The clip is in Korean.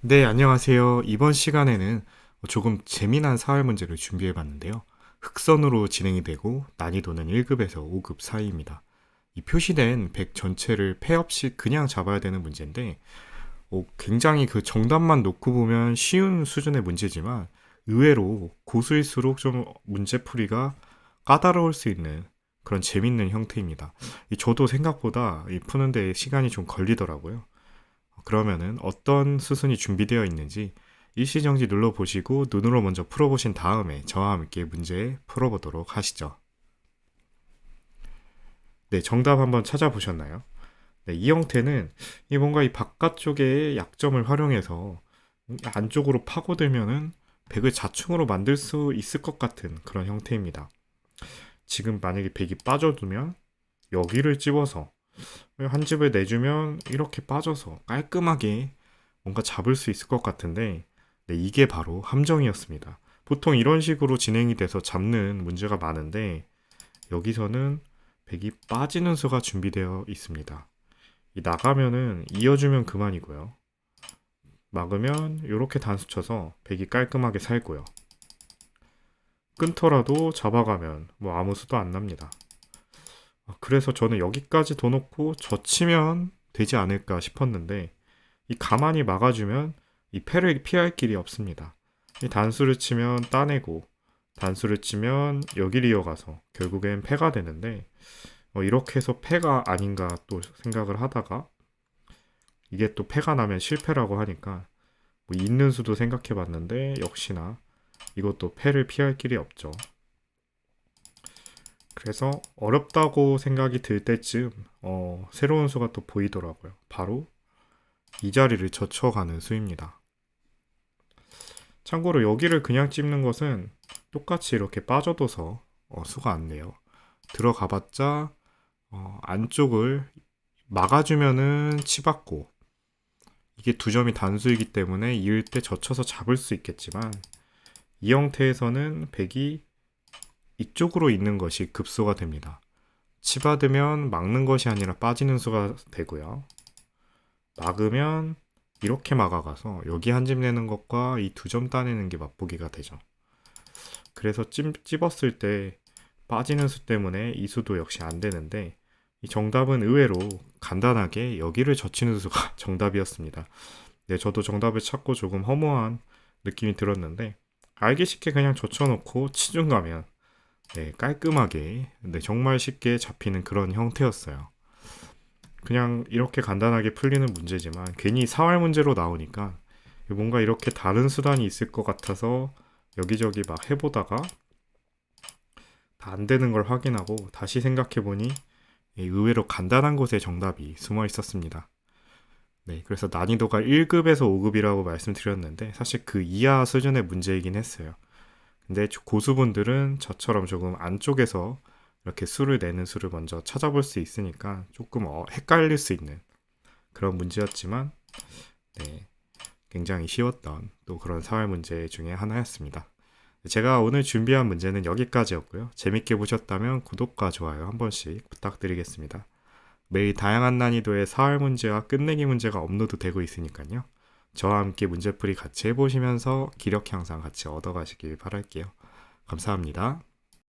네, 안녕하세요. 이번 시간에는 조금 재미난 사회 문제를 준비해 봤는데요. 흑선으로 진행이 되고 난이도는 1급에서 5급 사이입니다. 이 표시된 100 전체를 패 없이 그냥 잡아야 되는 문제인데, 어, 굉장히 그 정답만 놓고 보면 쉬운 수준의 문제지만, 의외로 고수일수록 좀 문제풀이가 까다로울 수 있는 그런 재밌는 형태입니다. 이 저도 생각보다 이 푸는데 시간이 좀 걸리더라고요. 그러면은 어떤 수순이 준비되어 있는지 일시정지 눌러보시고 눈으로 먼저 풀어보신 다음에 저와 함께 문제 풀어보도록 하시죠. 네, 정답 한번 찾아보셨나요? 네, 이 형태는 이 뭔가 이 바깥쪽에 약점을 활용해서 안쪽으로 파고들면은 백을 자충으로 만들 수 있을 것 같은 그런 형태입니다. 지금 만약에 백이 빠져두면 여기를 집어서 한 집을 내주면 이렇게 빠져서 깔끔하게 뭔가 잡을 수 있을 것 같은데 네, 이게 바로 함정이었습니다. 보통 이런 식으로 진행이 돼서 잡는 문제가 많은데 여기서는 백이 빠지는 수가 준비되어 있습니다. 이 나가면은 이어주면 그만이고요. 막으면 이렇게 단수 쳐서 백이 깔끔하게 살고요. 끊더라도 잡아가면 뭐 아무 수도 안 납니다. 아, 그래서 저는 여기까지 둬 놓고 젖히면 되지 않을까 싶었는데 이 가만히 막아주면 이 패를 피할 길이 없습니다. 이 단수를 치면 따내고 단수를 치면 여기를 이어가서 결국엔 패가 되는데 어, 이렇게 해서 패가 아닌가 또 생각을 하다가 이게 또 패가 나면 실패라고 하니까 뭐 있는 수도 생각해 봤는데 역시나 이것도 패를 피할 길이 없죠. 그래서 어렵다고 생각이 들 때쯤 어, 새로운 수가 또 보이더라고요. 바로 이 자리를 젖혀가는 수입니다. 참고로 여기를 그냥 찝는 것은 똑같이 이렇게 빠져둬서 어, 수가 안 내요. 들어가봤자 어, 안쪽을 막아주면은 치받고 이게 두 점이 단수이기 때문에 이을 때 젖혀서 잡을 수 있겠지만 이 형태에서는 백이 이쪽으로 있는 것이 급소가 됩니다. 치받으면 막는 것이 아니라 빠지는 수가 되고요. 막으면 이렇게 막아가서 여기 한 집 내는 것과 이 두 점 따내는 게 맛보기가 되죠. 그래서 찝, 찝었을 때 빠지는 수 때문에 이 수도 역시 안 되는데 이 정답은 의외로 간단하게 여기를 젖히는 수가 정답이었습니다. 네, 저도 정답을 찾고 조금 허무한 느낌이 들었는데 알기 쉽게 그냥 젖혀놓고 치중 가면 네, 깔끔하게 네, 정말 쉽게 잡히는 그런 형태였어요. 그냥 이렇게 간단하게 풀리는 문제지만 괜히 사활 문제로 나오니까 뭔가 이렇게 다른 수단이 있을 것 같아서 여기저기 막 해보다가 다 안 되는 걸 확인하고 다시 생각해 보니 의외로 간단한 곳에 정답이 숨어 있었습니다. 네, 그래서 난이도가 1급에서 5급이라고 말씀드렸는데 사실 그 이하 수준의 문제이긴 했어요. 근데 고수분들은 저처럼 조금 안쪽에서 이렇게 수를 내는 수를 먼저 찾아볼 수 있으니까 조금 어, 헷갈릴 수 있는 그런 문제였지만 네, 굉장히 쉬웠던 또 그런 사회 문제 중에 하나였습니다. 제가 오늘 준비한 문제는 여기까지였고요. 재밌게 보셨다면 구독과 좋아요 한 번씩 부탁드리겠습니다. 매일 다양한 난이도의 사회 문제와 끝내기 문제가 업로드 되고 있으니까요. 저와 함께 문제풀이 같이 해보시면서 기력 향상 같이 얻어가시길 바랄게요. 감사합니다.